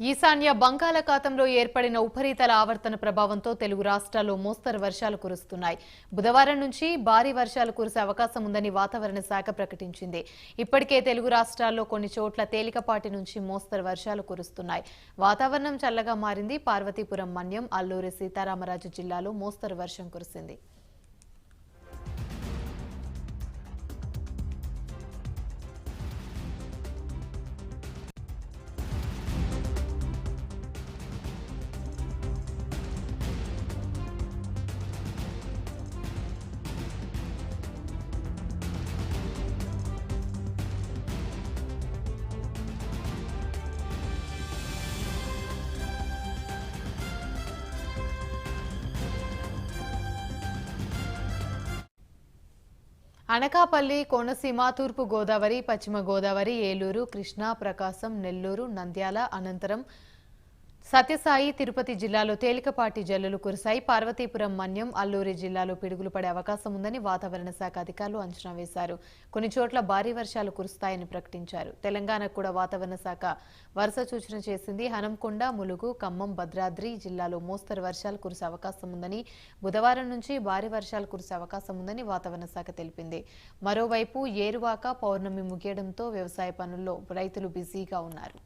ఈశాన్య బంగాళాఖాతంలో ఏర్పడిన ఉపరితల ఆవర్తన ప్రభావంతో తెలుగు రాష్ట్రాల్లో మోస్తరు వర్షాలు కురుస్తున్నాయి. బుధవారం నుంచి భారీ వర్షాలు కురిసే అవకాశం ఉందని వాతావరణ శాఖ ప్రకటించింది. ఇప్పటికే తెలుగు రాష్ట్రాల్లో కొన్ని చోట్ల తేలికపాటి నుంచి మోస్తరు వర్షాలు కురుస్తున్నాయి. వాతావరణం చల్లగా మారింది. పార్వతీపురం మన్యం అల్లూరి సీతారామరాజు జిల్లాలో మోస్తరు వర్షం కురిసింది. అనకాపల్లి కోనసీమ తూర్పు గోదావరి పశ్చిమ గోదావరి ఏలూరు కృష్ణా ప్రకాశం నెల్లూరు నంద్యాల అనంతరం సత్యసాయి తిరుపతి జిల్లాలో తేలికపాటి జల్లులు కురిశాయి. పార్వతీపురం మన్యం అల్లూరి జిల్లాలో పిడుగులు పడే అవకాశం ఉందని వాతావరణ శాఖ అధికారులు అంచనా వేశారు. కొన్ని చోట్ల భారీ వర్షాలు కురుస్తాయని ప్రకటించారు. తెలంగాణకు కూడా వాతావరణ శాఖ వరుస సూచన చేసింది. హనంకొండ ములుగు ఖమ్మం భద్రాద్రి జిల్లాలో మోస్తరు వర్షాలు కురిసే అవకాశం ఉందని బుధవారం నుంచి భారీ వర్షాలు కురిసే అవకాశం ఉందని వాతావరణ శాఖ తెలిపింది. మరోవైపు ఏరువాక పౌర్ణమి ముగియడంతో వ్యవసాయ పనుల్లో రైతులు బిజీగా ఉన్నారు.